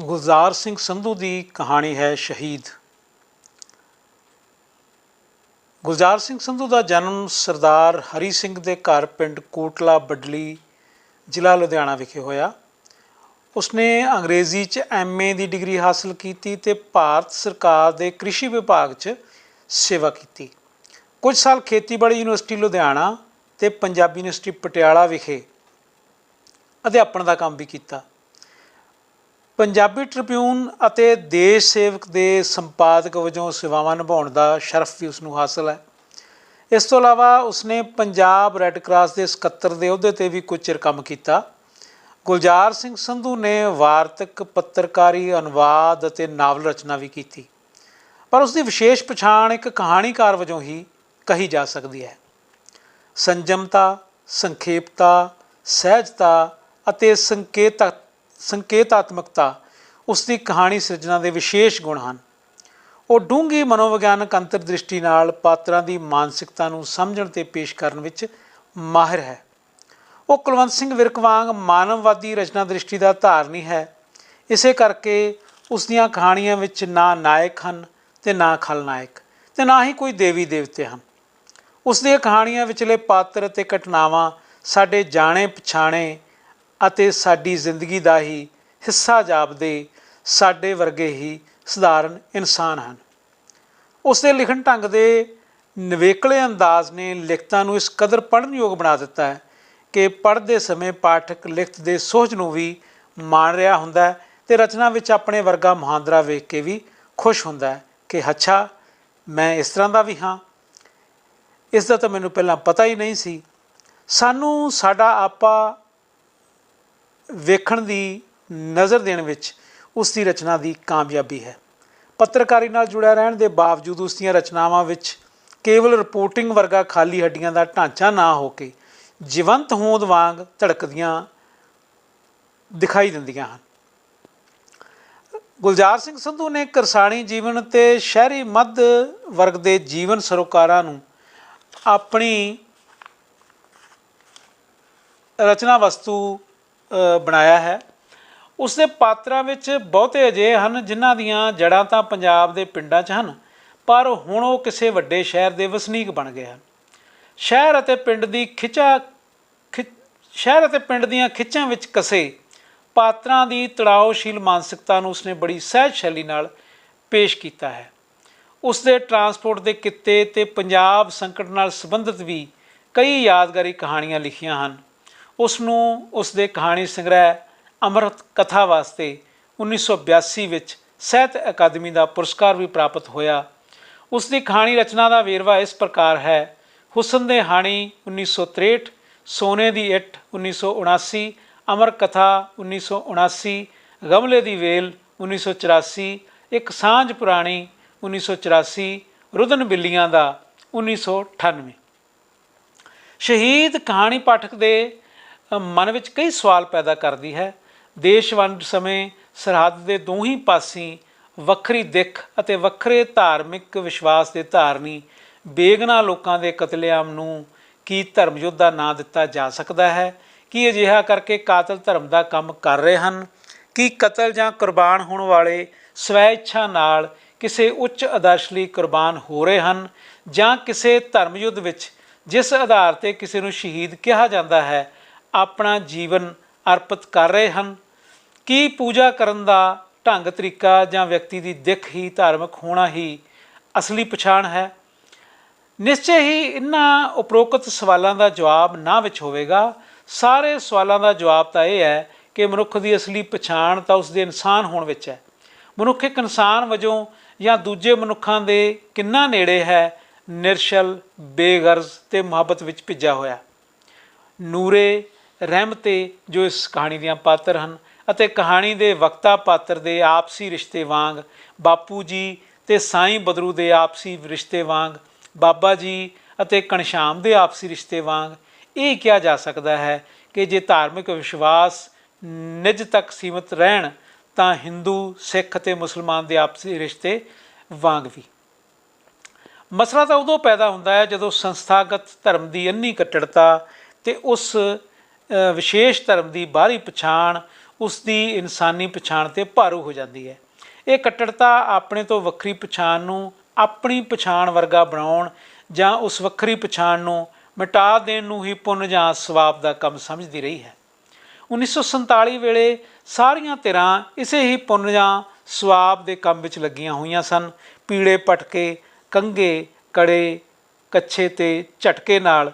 ਗੁਲਜ਼ਾਰ ਸਿੰਘ ਸੰਧੂ ਦੀ ਕਹਾਣੀ ਹੈ ਸ਼ਹੀਦ। ਗੁਲਜ਼ਾਰ ਸਿੰਘ ਸੰਧੂ ਦਾ ਜਨਮ ਸਰਦਾਰ ਹਰੀ ਸਿੰਘ ਦੇ ਘਰ ਪਿੰਡ ਕੋਟਲਾ ਬੱਡਲੀ ਜ਼ਿਲ੍ਹਾ ਲੁਧਿਆਣਾ ਵਿਖੇ ਹੋਇਆ। ਉਸਨੇ ਅੰਗਰੇਜ਼ੀ 'ਚ ਐਮਏ ਦੀ ਡਿਗਰੀ ਹਾਸਲ ਕੀਤੀ ਤੇ ਭਾਰਤ ਸਰਕਾਰ ਦੇ ਕ੍ਰਿਸ਼ੀ ਵਿਭਾਗ 'ਚ ਸੇਵਾ ਕੀਤੀ। ਕੁਝ ਸਾਲ ਖੇਤੀਬਾੜੀ ਯੂਨੀਵਰਸਿਟੀ ਲੁਧਿਆਣਾ ਤੇ ਪੰਜਾਬੀ ਯੂਨੀਵਰਸਿਟੀ ਪਟਿਆਲਾ ਵਿਖੇ ਅਧਿਆਪਨ ਦਾ ਕੰਮ ਵੀ ਕੀਤਾ। ਪੰਜਾਬੀ ਟ੍ਰਿਬਿਊਨ ਅਤੇ ਦੇਸ਼ ਸੇਵਕ ਦੇ ਸੰਪਾਦਕ ਵਜੋਂ ਸੇਵਾਵਾਂ ਨਿਭਾਉਣ ਦਾ ਸ਼ਰਫ ਵੀ ਉਸ ਨੂੰ ਹਾਸਲ ਹੈ। ਇਸ ਤੋਂ ਇਲਾਵਾ ਉਸਨੇ ਪੰਜਾਬ ਰੈੱਡ ਕਰਾਸ ਦੇ ਸਕੱਤਰ ਦੇ ਅਹੁਦੇ ਤੇ ਵੀ ਕੁਝ ਚਿਰ ਕੰਮ ਕੀਤਾ। ਗੁਲਜ਼ਾਰ ਸਿੰਘ ਸੰਧੂ ਨੇ ਵਾਰਤਕ ਪੱਤਰਕਾਰੀ ਅਨੁਵਾਦ ਅਤੇ ਨਾਵਲ ਰਚਨਾ ਵੀ ਕੀਤੀ। ਪਰ ਉਸ ਦੀ ਵਿਸ਼ੇਸ਼ ਪਛਾਣ ਇੱਕ ਕਹਾਣੀਕਾਰ ਵਜੋਂ ਹੀ ਕਹੀ ਜਾ ਸਕਦੀ ਹੈ। ਸੰਜਮਤਾ, ਸੰਖੇਪਤਾ, ਸਹਿਜਤਾ ਅਤੇ ਸੰਕੇਤਕ ਸੰਕੇਤਾਤਮਕਤਾ ਉਸ ਦੀ ਕਹਾਣੀ ਸਿਰਜਣਾ ਦੇ ਵਿਸ਼ੇਸ਼ ਗੁਣ ਹਨ। ਉਹ ਡੂੰਘੀ ਮਨੋਵਿਗਿਆਨਕ ਅੰਤਰਦ੍ਰਿਸ਼ਟੀ ਨਾਲ ਪਾਤਰਾਂ ਦੀ ਮਾਨਸਿਕਤਾ ਨੂੰ ਸਮਝਣ ਤੇ ਪੇਸ਼ ਕਰਨ ਵਿੱਚ ਮਾਹਿਰ ਹੈ। ਉਹ ਕੁਲਵੰਤ ਸਿੰਘ ਵਿਰਕ ਵਾਂਗ ਮਾਨਵਵਾਦੀ ਰਚਨਾ ਦ੍ਰਿਸ਼ਟੀ ਦਾ ਧਾਰਨੀ ਹੈ। ਇਸੇ ਕਰਕੇ ਉਸ ਦੀਆਂ ਕਹਾਣੀਆਂ ਵਿੱਚ ਨਾ ਨਾਇਕ ਹਨ ਤੇ ਨਾ ਖਲਨਾਇਕ ਤੇ ਨਾ ਹੀ ਕੋਈ ਦੇਵੀ ਦੇਵਤੇ ਹਨ। ਉਸ ਦੀਆਂ ਕਹਾਣੀਆਂ ਵਿਚਲੇ ਪਾਤਰ ਅਤੇ ਘਟਨਾਵਾਂ ਸਾਡੇ ਜਾਣੇ ਪਛਾਣੇ ਅਤੇ ਸਾਡੀ ਜ਼ਿੰਦਗੀ ਦਾ ਹੀ ਹਿੱਸਾ ਜਾਪਦੇ ਸਾਡੇ ਵਰਗੇ ਹੀ ਸਧਾਰਨ ਇਨਸਾਨ ਹਨ। ਉਸ ਦੇ ਲਿਖਣ ਢੰਗ ਦੇ ਨਿਵੇਕਲੇ ਅੰਦਾਜ਼ ਨੇ ਲਿਖਤਾਂ ਨੂੰ ਇਸ ਕਦਰ ਪੜ੍ਹਨ ਯੋਗ ਬਣਾ ਦਿੱਤਾ ਹੈ ਕਿ ਪੜ੍ਹਦੇ ਸਮੇਂ ਪਾਠਕ ਲਿਖਤ ਦੇ ਸੋਝ ਨੂੰ ਵੀ ਮਾਣ ਰਿਹਾ ਹੁੰਦਾ ਹੈ ਤੇ ਰਚਨਾ ਵਿੱਚ ਆਪਣੇ ਵਰਗਾ ਮਹਾਂਦਰਾ ਵੇਖ ਕੇ ਵੀ ਖੁਸ਼ ਹੁੰਦਾ ਹੈ ਕਿ ਅੱਛਾ, ਮੈਂ ਇਸ ਤਰ੍ਹਾਂ ਦਾ ਵੀ ਹਾਂ। ਇਸ ਦਾ ਤਾਂ ਮੈਨੂੰ ਪਹਿਲਾਂ ਪਤਾ ਹੀ ਨਹੀਂ ਸੀ। ਸਾਨੂੰ ਸਾਡਾ ਆਪਾ ਵੇਖਣ ਦੀ ਨਜ਼ਰ ਦੇਣ ਵਿੱਚ ਉਸ ਦੀ ਰਚਨਾ ਦੀ ਕਾਮਯਾਬੀ ਹੈ। ਪੱਤਰਕਾਰੀ ਨਾਲ ਜੁੜਿਆ ਰਹਿਣ ਦੇ ਬਾਵਜੂਦ ਉਸ ਦੀਆਂ ਰਚਨਾਵਾਂ ਵਿੱਚ ਕੇਵਲ ਰਿਪੋਰਟਿੰਗ ਵਰਗਾ ਖਾਲੀ ਹੱਡੀਆਂ ਦਾ ਢਾਂਚਾ ਨਾ ਹੋ ਕੇ ਜੀਵੰਤ ਹੋਂਦ ਵਾਂਗ ਧੜਕਦੀਆਂ ਦਿਖਾਈ ਦਿੰਦੀਆਂ ਹਨ। ਗੁਲਜ਼ਾਰ ਸਿੰਘ ਸੰਧੂ ਨੇ ਕਿਰਸਾਨੀ ਜੀਵਨ ਤੇ ਸ਼ਹਿਰੀ ਮੱਧ ਵਰਗ ਦੇ ਜੀਵਨ ਸਰੋਕਾਰਾਂ ਨੂੰ ਆਪਣੀ ਰਚਨਾ ਵਸਤੂ ਬਣਾਇਆ ਹੈ। ਉਸ ਦੇ ਪਾਤਰਾਂ ਵਿੱਚ ਬਹੁਤੇ ਅਜਿਹੇ ਹਨ ਜਿਨ੍ਹਾਂ ਦੀਆਂ ਜੜ੍ਹਾਂ ਤਾਂ ਪੰਜਾਬ ਦੇ ਪਿੰਡਾਂ 'ਚ ਹਨ, ਪਰ ਹੁਣ ਉਹ ਕਿਸੇ ਵੱਡੇ ਸ਼ਹਿਰ ਦੇ ਵਸਨੀਕ ਬਣ ਗਏ ਹਨ। ਸ਼ਹਿਰ ਅਤੇ ਪਿੰਡ ਦੀ ਖਿਚਾ, ਖਿ- ਸ਼ਹਿਰ ਅਤੇ ਪਿੰਡ ਦੀਆਂ ਖਿੱਚਾਂ ਵਿੱਚ ਕਸੇ ਪਾਤਰਾਂ ਦੀ ਤੜਾਉਸ਼ੀਲ ਮਾਨਸਿਕਤਾ ਨੂੰ ਉਸਨੇ ਬੜੀ ਸਹਿਜ ਸ਼ੈਲੀ ਨਾਲ ਪੇਸ਼ ਕੀਤਾ ਹੈ। ਉਸ ਦੇ ਟਰਾਂਸਪੋਰਟ ਦੇ ਕਿੱਤੇ ਤੇ ਪੰਜਾਬ ਸੰਕਟ ਨਾਲ ਸੰਬੰਧਿਤ ਵੀ ਕਈ ਯਾਦਗਾਰੀ ਕਹਾਣੀਆਂ ਲਿਖੀਆਂ ਹਨ। ਉਸ ਨੂੰ ਉਸ ਦੇ ਕਹਾਣੀ ਸੰਗ੍ਰਹਿ ਅੰਮ੍ਰਿਤ ਕਥਾ ਵਾਸਤੇ 1982 ਵਿੱਚ ਸਾਹਿਤ ਅਕਾਦਮੀ ਦਾ ਪੁਰਸਕਾਰ ਵੀ ਪ੍ਰਾਪਤ ਹੋਇਆ। ਉਸ ਦੀ ਕਹਾਣੀ ਰਚਨਾ ਦਾ ਵੇਰਵਾ ਇਸ ਪ੍ਰਕਾਰ ਹੈ। ਹੁਸਨ ਦੇ ਹਾਣੀ 1963 ਸੋਨੇ ਦੀ ਇੱਟ 1979 ਅਮਰ ਕਥਾ 1979 ਗਮਲੇ ਦੀ ਵੇਲ 1984 ਇੱਕ ਸਾਂਝ ਪੁਰਾਣੀ 1984 ਰੁਦਨ ਬਿੱਲੀਆਂ ਦਾ 1998 ਸ਼ਹੀਦ ਕਹਾਣੀ ਪਾਠਕ ਦੇ ਮਨ ਵਿੱਚ ਕਈ ਸਵਾਲ ਪੈਦਾ ਕਰਦੀ ਹੈ। ਦੇਸ਼ ਵੰਡ ਸਮੇਂ ਸਰਹੱਦ ਦੇ ਦੋਹੀਂ ਪਾਸੇ ਵੱਖਰੀ ਦਿੱਖ ਅਤੇ ਵੱਖਰੇ ਧਾਰਮਿਕ ਵਿਸ਼ਵਾਸ ਦੇ ਧਾਰਨੀ ਬੇਗਨਾ ਲੋਕਾਂ ਦੇ ਕਤਲੇਆਮ ਨੂੰ ਕੀ ਧਰਮ ਯੁੱਧ ਦਾ ਨਾਂ ਦਿੱਤਾ ਜਾ ਸਕਦਾ ਹੈ? ਕੀ ਅਜਿਹਾ ਕਰਕੇ ਕਾਤਲ ਧਰਮ ਦਾ ਕੰਮ ਕਰ ਰਹੇ ਹਨ? ਕੀ ਕਤਲ ਜਾਂ ਕੁਰਬਾਨ ਹੋਣ ਵਾਲੇ ਸਵੈ ਇੱਛਾ ਨਾਲ ਕਿਸੇ ਉੱਚ ਆਦਰਸ਼ ਲਈ ਕੁਰਬਾਨ ਹੋ ਰਹੇ ਹਨ ਜਾਂ ਕਿਸੇ ਧਰਮ ਯੁੱਧ ਵਿੱਚ ਜਿਸ ਆਧਾਰ ਤੇ ਕਿਸੇ ਨੂੰ ਸ਼ਹੀਦ ਕਿਹਾ ਜਾਂਦਾ ਹੈ? ਆਪਣਾ ਜੀਵਨ ਅਰਪਿਤ ਕਰ ਰਹੇ ਹਨ। ਕੀ ਪੂਜਾ ਕਰਨ ਦਾ ਢੰਗ ਤਰੀਕਾ ਜਾਂ ਵਿਅਕਤੀ ਦੀ ਦਿੱਖ ਹੀ ਧਾਰਮਿਕ ਹੋਣਾ ਹੀ ਅਸਲੀ ਪਛਾਣ ਹੈ? ਨਿਸ਼ਚੈ ਹੀ ਇਨ੍ਹਾਂ ਉਪਰੋਕਤ ਸਵਾਲਾਂ ਦਾ ਜਵਾਬ ਨਾ ਵਿੱਚ ਹੋਵੇਗਾ। ਸਾਰੇ ਸਵਾਲਾਂ ਦਾ ਜਵਾਬ ਤਾਂ ਇਹ ਹੈ ਕਿ ਮਨੁੱਖ ਦੀ ਅਸਲੀ ਪਛਾਣ ਤਾਂ ਉਸ ਦੇ ਇਨਸਾਨ ਹੋਣ ਵਿੱਚ ਹੈ। ਮਨੁੱਖ ਇੱਕ ਇਨਸਾਨ ਵਜੋਂ ਜਾਂ ਦੂਜੇ ਮਨੁੱਖਾਂ ਦੇ ਕਿੰਨਾ ਨੇੜੇ ਹੈ, ਨਿਰਸ਼ਲ, ਬੇਗਰਜ਼ ਤੇ ਮੁਹੱਬਤ ਵਿੱਚ ਭਿੱਜਾ ਹੋਇਆ। ਨੂਰੇ ਰਹਿਮਤੇ ਜੋ ਇਸ ਕਹਾਣੀ ਦੀਆਂ ਪਾਤਰ ਹਨ ਅਤੇ ਕਹਾਣੀ ਦੇ ਵਕਤਾ ਪਾਤਰ ਦੇ ਆਪਸੀ ਰਿਸ਼ਤੇ ਵਾਂਗ, ਬਾਪੂ ਜੀ ਤੇ ਸਾਈਂ ਬਦਰੂ ਦੇ ਆਪਸੀ ਰਿਸ਼ਤੇ ਵਾਂਗ, ਬਾਬਾ ਜੀ ਅਤੇ ਕਣਸ਼ਾਮ ਦੇ ਆਪਸੀ ਰਿਸ਼ਤੇ ਵਾਂਗ, ਇਹ ਕਿਹਾ ਜਾ ਸਕਦਾ ਹੈ ਕਿ ਜੇ ਧਾਰਮਿਕ ਵਿਸ਼ਵਾਸ ਨਿਜ ਤੱਕ ਸੀਮਿਤ ਰਹਿਣ, ਤਾਂ ਹਿੰਦੂ, ਸਿੱਖ ਅਤੇ ਮੁਸਲਮਾਨ ਦੇ ਆਪਸੀ ਰਿਸ਼ਤੇ ਵਾਂਗ ਵੀ। ਮਸਲਾ ਤਾਂ ਉਦੋਂ ਪੈਦਾ ਹੁੰਦਾ ਹੈ ਜਦੋਂ ਸੰਸਥਾਗਤ ਧਰਮ ਦੀ ਅੰਨੀ ਕੱਟੜਤਾ ਤੇ ਉਸ ਵਿਸ਼ੇਸ਼ ਧਰਮ ਦੀ ਬਾਹਰੀ ਪਛਾਣ ਉਸ ਦੀ ਇਨਸਾਨੀ ਪਛਾਣ ਤੇ ਭਾਰੂ ਹੋ ਜਾਂਦੀ ਹੈ। ਇਹ ਕੱਟੜਤਾ ਆਪਣੇ ਤੋਂ ਵੱਖਰੀ ਪਛਾਣ ਨੂੰ ਆਪਣੀ ਪਛਾਣ ਵਰਗਾ ਬਣਾਉਣ ਜਾਂ ਉਸ ਵੱਖਰੀ ਪਛਾਣ ਨੂੰ ਮਿਟਾ ਦੇਣ ਨੂੰ ਹੀ ਪੁੰਨ ਜਾਂ ਸਵਾਬ ਦਾ ਕੰਮ ਸਮਝਦੀ ਰਹੀ ਹੈ। 1947 ਵੇਲੇ ਸਾਰੀਆਂ ਧਿਰਾਂ ਇਸੇ ਹੀ ਪੁੰਨ ਜਾਂ ਸਵਾਬ ਦੇ ਕੰਮ ਵਿੱਚ ਲੱਗੀਆਂ ਹੋਈਆਂ ਸਨ। ਪੀੜੇ ਪਟਕੇ ਕੰਗੇ ਕੜੇ, ਕੱਛੇ ਤੇ ਝਟਕੇ ਨਾਲ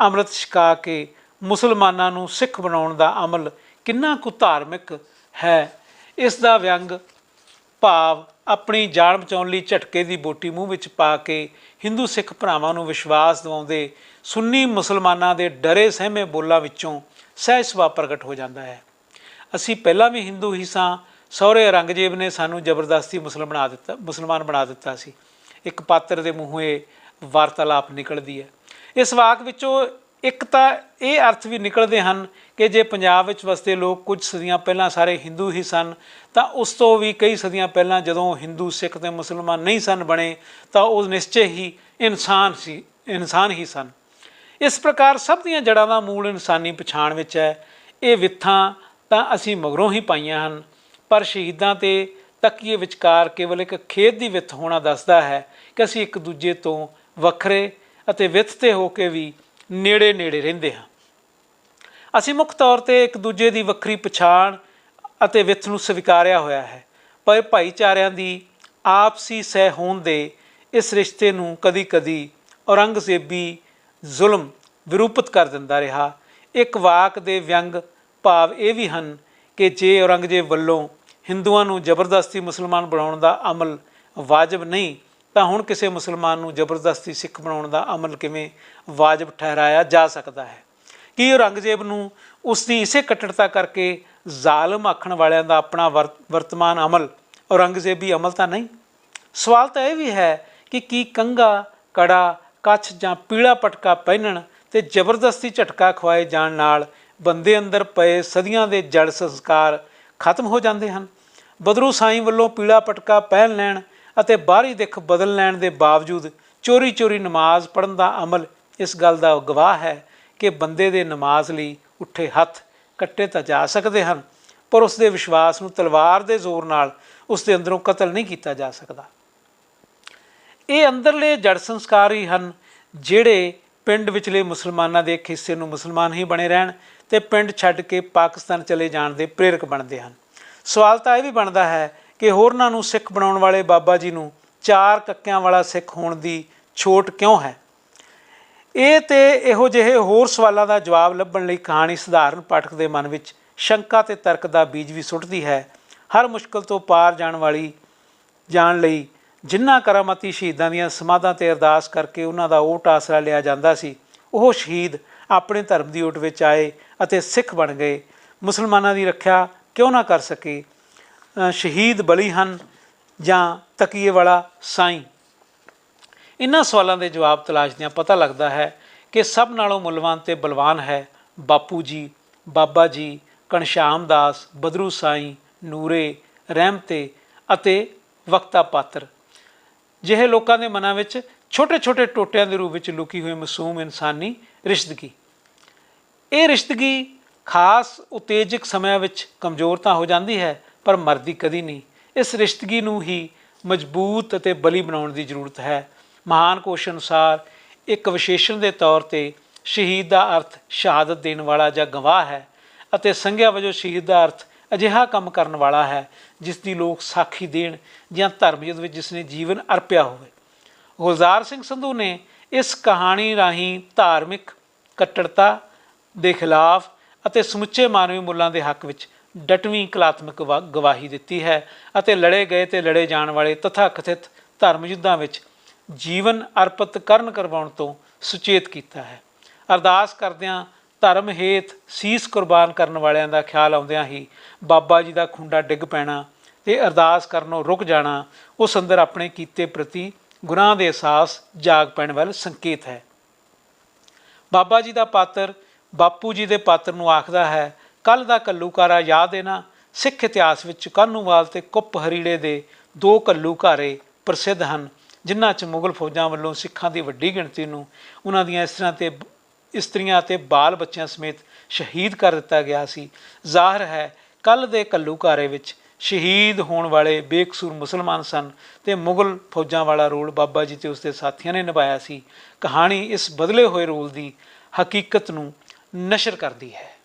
ਅੰਮ੍ਰਿਤ ਛਕਾ ਕੇ ਮੁਸਲਮਾਨਾਂ ਨੂੰ ਸਿੱਖ ਬਣਾਉਣ ਦਾ ਅਮਲ ਕਿੰਨਾ ਕੁ ਧਾਰਮਿਕ ਹੈ, ਇਸ ਦਾ ਵਿਅੰਗ ਭਾਵ ਆਪਣੀ ਜਾਨ ਬਚਾਉਣ ਲਈ ਝਟਕੇ ਦੀ ਬੋਟੀ ਮੂੰਹ ਵਿੱਚ ਪਾ ਕੇ ਹਿੰਦੂ ਸਿੱਖ ਭਰਾਵਾਂ ਨੂੰ ਵਿਸ਼ਵਾਸ ਦਿਵਾਉਂਦੇ ਸੁੰਨੀ ਮੁਸਲਮਾਨਾਂ ਦੇ ਡਰੇ ਸਹਿਮੇ ਬੋਲਾਂ ਵਿੱਚੋਂ ਸਹਿਜ ਸੁਭਾਅ ਪ੍ਰਗਟ ਹੋ ਜਾਂਦਾ ਹੈ। ਅਸੀਂ ਪਹਿਲਾਂ ਵੀ ਹਿੰਦੂ ਹੀ ਸਾਂ, ਸਹੁਰੇ ਔਰੰਗਜ਼ੇਬ ਨੇ ਸਾਨੂੰ ਜ਼ਬਰਦਸਤੀ ਮੁਸਲਮਾਨ ਬਣਾ ਦਿੱਤਾ, ਮੁਸਲਮਾਨ ਬਣਾ ਦਿੱਤਾ ਸੀ। ਇੱਕ ਪਾਤਰ ਦੇ ਮੂੰਹੋਂ ਇਹ ਵਾਰਤਾਲਾਪ ਨਿਕਲਦੀ ਹੈ। ਇਸ ਵਾਕ ਵਿੱਚੋਂ ਇੱਕ ਤਾਂ ਇਹ ਅਰਥ ਵੀ ਨਿਕਲਦੇ ਹਨ ਕਿ ਜੇ ਪੰਜਾਬ ਵਿੱਚ ਵਸਦੇ ਲੋਕ ਕੁਝ ਸਦੀਆਂ ਪਹਿਲਾਂ ਸਾਰੇ ਹਿੰਦੂ ਹੀ ਸਨ, ਤਾਂ ਉਸ ਤੋਂ ਵੀ ਕਈ ਸਦੀਆਂ ਪਹਿਲਾਂ ਜਦੋਂ ਹਿੰਦੂ, ਸਿੱਖ ਤੇ ਮੁਸਲਮਾਨ ਨਹੀਂ ਸਨ ਬਣੇ, ਤਾਂ ਉਹ ਨਿਸ਼ਚੈ ਹੀ ਇਨਸਾਨ ਸੀ, ਇਨਸਾਨ ਹੀ ਸਨ। ਇਸ ਪ੍ਰਕਾਰ ਸਭ ਦੀਆਂ ਜੜ੍ਹਾਂ ਦਾ ਮੂਲ ਇਨਸਾਨੀ ਪਛਾਣ ਵਿੱਚ ਹੈ। ਇਹ ਵਿਥਾਂ ਤਾਂ ਅਸੀਂ ਮਗਰੋਂ ਹੀ ਪਾਈਆਂ ਹਨ, ਪਰ ਸ਼ਹੀਦਾਂ ਤੇ ਤਕੀਏ ਵਿਚਕਾਰ ਕੇਵਲ ਇੱਕ ਖੇਤ ਦੀ ਵਿੱਥ ਹੋਣਾ ਦੱਸਦਾ ਹੈ ਕਿ ਅਸੀਂ ਇੱਕ ਦੂਜੇ ਤੋਂ ਵੱਖਰੇ ਅਤੇ ਵਿੱਥ ਤੇ ਹੋ ਕੇ ਵੀ ਨੇੜੇ ਨੇੜੇ ਰਹਿੰਦੇ ਹਾਂ। ਅਸੀਂ ਮੁੱਖ ਤੌਰ ਤੇ ਇੱਕ ਦੂਜੇ ਦੀ ਵੱਖਰੀ ਪਛਾਣ ਅਤੇ ਵਿਥ ਨੂੰ ਸਵੀਕਾਰਿਆ ਹੋਇਆ ਹੈ। ਪਰ ਭਾਈਚਾਰਿਆਂ ਦੀ ਆਪਸੀ ਸਹਿ ਹੋਂਦ ਦੇ ਇਸ ਰਿਸ਼ਤੇ ਨੂੰ ਕਦੀ-ਕਦੀ ਔਰੰਗਜ਼ੇਬੀ ਜ਼ੁਲਮ ਵਿਰੂਪਤ ਕਰ ਦਿੰਦਾ ਰਿਹਾ। ਇੱਕ ਵਾਕ ਦੇ ਵਿਅੰਗ ਭਾਵ ਇਹ ਵੀ ਹਨ ਕਿ ਜੇ ਔਰੰਗਜ਼ੇਬ ਵੱਲੋਂ ਹਿੰਦੂਆਂ ਨੂੰ ਜ਼ਬਰਦਸਤੀ ਮੁਸਲਮਾਨ ਬਣਾਉਣ ਦਾ ਅਮਲ ਵਾਜਬ ਨਹੀਂ ਤਾਂ ਹੁਣ ਕਿਸੇ ਮੁਸਲਮਾਨ ਨੂੰ ਜ਼ਬਰਦਸਤੀ ਸਿੱਖ ਬਣਾਉਣ ਦਾ ਅਮਲ ਕਿਵੇਂ ਵਾਜਬ ਠਹਿਰਾਇਆ ਜਾ ਸਕਦਾ ਹੈ? ਕੀ ਔਰੰਗਜ਼ੇਬ ਨੂੰ ਉਸ ਦੀ ਇਸੇ ਕੱਟੜਤਾ ਕਰਕੇ ਜ਼ਾਲਮ ਆਖਣ ਵਾਲਿਆਂ ਦਾ ਆਪਣਾ ਵਰ- ਵਰਤਮਾਨ ਅਮਲ ਔਰੰਗਜ਼ੇਬੀ ਅਮਲ ਤਾਂ ਨਹੀਂ? ਸਵਾਲ ਤਾਂ ਇਹ ਵੀ ਹੈ ਕਿ ਕੀ ਕੰਗਾ ਕੜਾ, ਕੱਛ ਜਾਂ ਪੀਲਾ ਪਟਕਾ ਪਹਿਨਣ ਤੇ ਜ਼ਬਰਦਸਤੀ ਝਟਕਾ ਖਵਾਏ ਜਾਣ ਨਾਲ ਬੰਦੇ ਅੰਦਰ ਪਏ ਸਦੀਆਂ ਦੇ ਜੜ ਸੰਸਕਾਰ ਖਤਮ ਹੋ ਜਾਂਦੇ ਹਨ? ਬਦਰੂ ਸਾਈਂ ਵੱਲੋਂ ਪੀਲਾ ਪਟਕਾ ਪਹਿਨ ਲੈਣ ਅਤੇ ਬਾਹਰੀ ਦਿੱਖ ਬਦਲ ਲੈਣ ਦੇ ਬਾਵਜੂਦ ਚੋਰੀ ਚੋਰੀ ਨਮਾਜ਼ ਪੜ੍ਹਨ ਦਾ ਅਮਲ ਇਸ ਗੱਲ ਦਾ ਗਵਾਹ ਹੈ ਕਿ ਬੰਦੇ ਦੇ ਨਮਾਜ਼ ਲਈ ਉੱਠੇ ਹੱਥ ਕੱਟੇ ਤਾਂ ਜਾ ਸਕਦੇ ਹਨ, ਪਰ ਉਸ ਦੇ ਵਿਸ਼ਵਾਸ ਨੂੰ ਤਲਵਾਰ ਦੇ ਜ਼ੋਰ ਨਾਲ ਉਸ ਦੇ ਅੰਦਰੋਂ ਕਤਲ ਨਹੀਂ ਕੀਤਾ ਜਾ ਸਕਦਾ। ਇਹ ਅੰਦਰਲੇ ਜੜ ਸੰਸਕਾਰ ਹੀ ਹਨ ਜਿਹੜੇ ਪਿੰਡ ਵਿਚਲੇ ਮੁਸਲਮਾਨਾਂ ਦੇ ਇੱਕ ਹਿੱਸੇ ਨੂੰ ਮੁਸਲਮਾਨ ਹੀ ਬਣੇ ਰਹਿਣ ਤੇ ਪਿੰਡ ਛੱਡ ਕੇ ਪਾਕਿਸਤਾਨ ਚਲੇ ਜਾਣ ਦੇ ਪ੍ਰੇਰਕ ਬਣਦੇ ਹਨ। ਸਵਾਲ ਤਾਂ ਇਹ ਵੀ ਬਣਦਾ ਹੈ ਕਿ ਹੋਰਨਾਂ ਨੂੰ ਸਿੱਖ ਬਣਾਉਣ ਵਾਲੇ ਬਾਬਾ ਜੀ ਨੂੰ ਚਾਰ ਕੱਕਿਆਂ ਵਾਲਾ ਸਿੱਖ ਹੋਣ ਦੀ ਛੋਟ ਕਿਉਂ ਹੈ? ਇਹ ਤੇ ਇਹੋ ਜਿਹੇ ਹੋਰ ਸਵਾਲਾਂ ਦਾ ਜਵਾਬ ਲੱਭਣ ਲਈ ਕਹਾਣੀ ਸਧਾਰਨ ਪਾਠਕ ਦੇ ਮਨ ਵਿੱਚ ਸ਼ੰਕਾ ਤੇ ਤਰਕ ਦਾ ਬੀਜ ਵੀ ਸੁੱਟਦੀ ਹੈ। ਹਰ ਮੁਸ਼ਕਲ ਤੋਂ ਪਾਰ ਜਾਣ ਵਾਲੀ, ਜਾਣ ਲਈ ਜਿਨ੍ਹਾਂ ਕਰਾਮਾਤੀ ਸ਼ਹੀਦਾਂ ਦੀਆਂ ਸਮਾਧਾਂ ਤੇ ਅਰਦਾਸ ਕਰਕੇ ਉਹਨਾਂ ਦਾ ਓਟ ਆਸਰਾ ਲਿਆ ਜਾਂਦਾ ਸੀ, ਉਹ ਸ਼ਹੀਦ ਆਪਣੇ ਧਰਮ ਦੀ ਓਟ ਵਿੱਚ ਆਏ ਅਤੇ ਸਿੱਖ ਬਣ ਗਏ। ਮੁਸਲਮਾਨਾਂ ਦੀ ਰੱਖਿਆ ਕਿਉਂ ਨਾ ਕਰ ਸਕੇ? ਸ਼ਹੀਦ ਬਲੀ ਹਨ ਜਾਂ ਤਕੀਏ ਵਾਲਾ ਸਾਈਂ। ਇਹਨਾਂ ਸਵਾਲਾਂ ਦੇ ਜਵਾਬ ਤਲਾਸ਼ਦਿਆਂ ਪਤਾ ਲੱਗਦਾ ਹੈ ਕਿ ਸਭ ਨਾਲੋਂ ਮੁੱਲਵਾਨ ਤੇ ਬਲਵਾਨ ਹੈ ਬਾਪੂ ਜੀ, ਬਾਬਾ ਜੀ ਕਣਸ਼ਾਮ ਦਾਸ, ਬਦਰੂ ਸਾਈਂ, ਨੂਰੇ, ਰਹਿਮਤੇ ਅਤੇ ਵਕਤਾ ਪਾਤਰ। ਜਿਹੇ ਲੋਕਾਂ ਦੇ ਮਨਾਂ ਵਿੱਚ ਛੋਟੇ-ਛੋਟੇ ਟੋਟਿਆਂ ਦੇ ਰੂਪ ਵਿੱਚ ਲੁਕੀ ਹੋਈ ਮਾਸੂਮ ਇਨਸਾਨੀ ਰਿਸ਼ਤਗੀ। ਇਹ ਰਿਸ਼ਤਗੀ ਖਾਸ ਉਤੇਜਕ ਸਮਿਆਂ ਵਿੱਚ ਕਮਜ਼ੋਰ ਤਾਂ ਹੋ ਜਾਂਦੀ ਹੈ ਪਰ ਮਰਦੀ ਕਦੀ ਨਹੀਂ। ਇਸ ਰਿਸ਼ਤਗੀ ਨੂੰ ਹੀ ਮਜ਼ਬੂਤ ਅਤੇ ਬਲੀ ਬਣਾਉਣ ਦੀ ਜ਼ਰੂਰਤ ਹੈ। ਮਹਾਨ ਕੋਸ਼ ਅਨੁਸਾਰ ਇੱਕ ਵਿਸ਼ੇਸ਼ਣ ਦੇ ਤੌਰ ਤੇ ਸ਼ਹੀਦ ਦਾ ਅਰਥ ਸ਼ਹਾਦਤ ਦੇਣ ਵਾਲਾ ਜਾਂ ਗਵਾਹ ਹੈ ਅਤੇ ਸੰਗਿਆ ਵਜੋਂ ਸ਼ਹੀਦ ਦਾ ਅਰਥ ਅਜਿਹਾ ਕੰਮ ਕਰਨ ਵਾਲਾ ਹੈ ਜਿਸ ਦੀ ਲੋਕ ਸਾਖੀ ਦੇਣ ਜਾਂ ਧਰਮ ਯੁੱਧ ਵਿੱਚ ਜਿਸ ਨੇ ਜੀਵਨ ਅਰਪਿਆ ਹੋਵੇ। ਗੁਲਜ਼ਾਰ ਸਿੰਘ ਸੰਧੂ ਨੇ ਇਸ ਕਹਾਣੀ ਰਾਹੀਂ ਧਾਰਮਿਕ ਕੱਟੜਤਾ ਦੇ ਖਿਲਾਫ ਅਤੇ ਸਮੁੱਚੇ ਮਾਨਵੀ ਮੁੱਲਾਂ ਦੇ ਹੱਕ ਵਿੱਚ ਡਟਵੀਂ ਕਲਾਤਮਕ ਵਾ- ਗਵਾਹੀ ਦਿੱਤੀ ਹੈ ਅਤੇ ਲੜੇ ਗਏ ਤੇ ਲੜੇ ਜਾਣ ਵਾਲੇ ਤਥਾਕਥਿਤ ਧਰਮ ਯੁੱਧਾਂ ਵਿੱਚ ਜੀਵਨ ਅਰਪਿਤ ਕਰਨ ਕਰਵਾਉਣ ਤੋਂ ਸੁਚੇਤ ਕੀਤਾ ਹੈ। ਅਰਦਾਸ ਕਰਦਿਆਂ ਧਰਮ ਹੇਤ ਸੀਸ ਕੁਰਬਾਨ ਕਰਨ ਵਾਲਿਆਂ ਦਾ ਖਿਆਲ ਆਉਂਦਿਆਂ ਹੀ ਬਾਬਾ ਜੀ ਦਾ ਖੁੰਡਾ ਡਿੱਗ ਪੈਣਾ ਤੇ ਅਰਦਾਸ ਕਰਨੋਂ ਰੁਕ ਜਾਣਾ, ਉਸ ਅੰਦਰ ਆਪਣੇ ਕੀਤੇ ਪ੍ਰਤੀ ਗੁਨਾਹ ਦੇ ਅਹਿਸਾਸ ਜਾਗ ਪੈਣ ਵੱਲ ਸੰਕੇਤ ਹੈ। ਬਾਬਾ ਜੀ ਦਾ ਪਾਤਰ ਬਾਪੂ ਜੀ ਦੇ ਪਾਤਰ ਨੂੰ ਆਖਦਾ ਹੈ ਕੱਲ ਦਾ ਕੱਲੂਕਾਰਾ ਯਾਦ ਹੈ ਨਾ? ਸਿੱਖ ਇਤਿਹਾਸ ਵਿੱਚ ਕਾਨੂੰਵਾਲ ਤੇ ਕੁੱਪ ਹਰੀੜੇ ਦੇ ਦੋ ਕੱਲੂਕਾਰੇ ਪ੍ਰਸਿੱਧ ਹਨ, ਜਿਨ੍ਹਾਂ 'ਚ ਮੁਗਲ ਫੌਜਾਂ ਵੱਲੋਂ ਸਿੱਖਾਂ ਦੀ ਵੱਡੀ ਗਿਣਤੀ ਨੂੰ ਉਹਨਾਂ ਦੀਆਂ ਇਸਤਰੀਆਂ ਤੇ ਇਸਤਰੀਆਂ ਅਤੇ ਬਾਲ ਬੱਚਿਆਂ ਸਮੇਤ ਸ਼ਹੀਦ ਕਰ ਦਿੱਤਾ ਗਿਆ ਸੀ। ਜ਼ਾਹਰ ਹੈ ਕੱਲ ਦੇ ਕੱਲੂਕਾਰੇ ਵਿੱਚ ਸ਼ਹੀਦ ਹੋਣ ਵਾਲੇ ਬੇਕਸੂਰ ਮੁਸਲਮਾਨ ਸਨ ਤੇ ਮੁਗਲ ਫੌਜਾਂ ਵਾਲਾ ਰੋਲ ਬਾਬਾ ਜੀ ਤੇ ਉਸਦੇ ਸਾਥੀਆਂ ਨੇ ਨਿਭਾਇਆ ਸੀ। ਕਹਾਣੀ ਇਸ ਬਦਲੇ ਹੋਏ ਰੋਲ ਦੀ ਹਕੀਕਤ ਨੂੰ ਨਸ਼ਰ ਕਰਦੀ ਹੈ।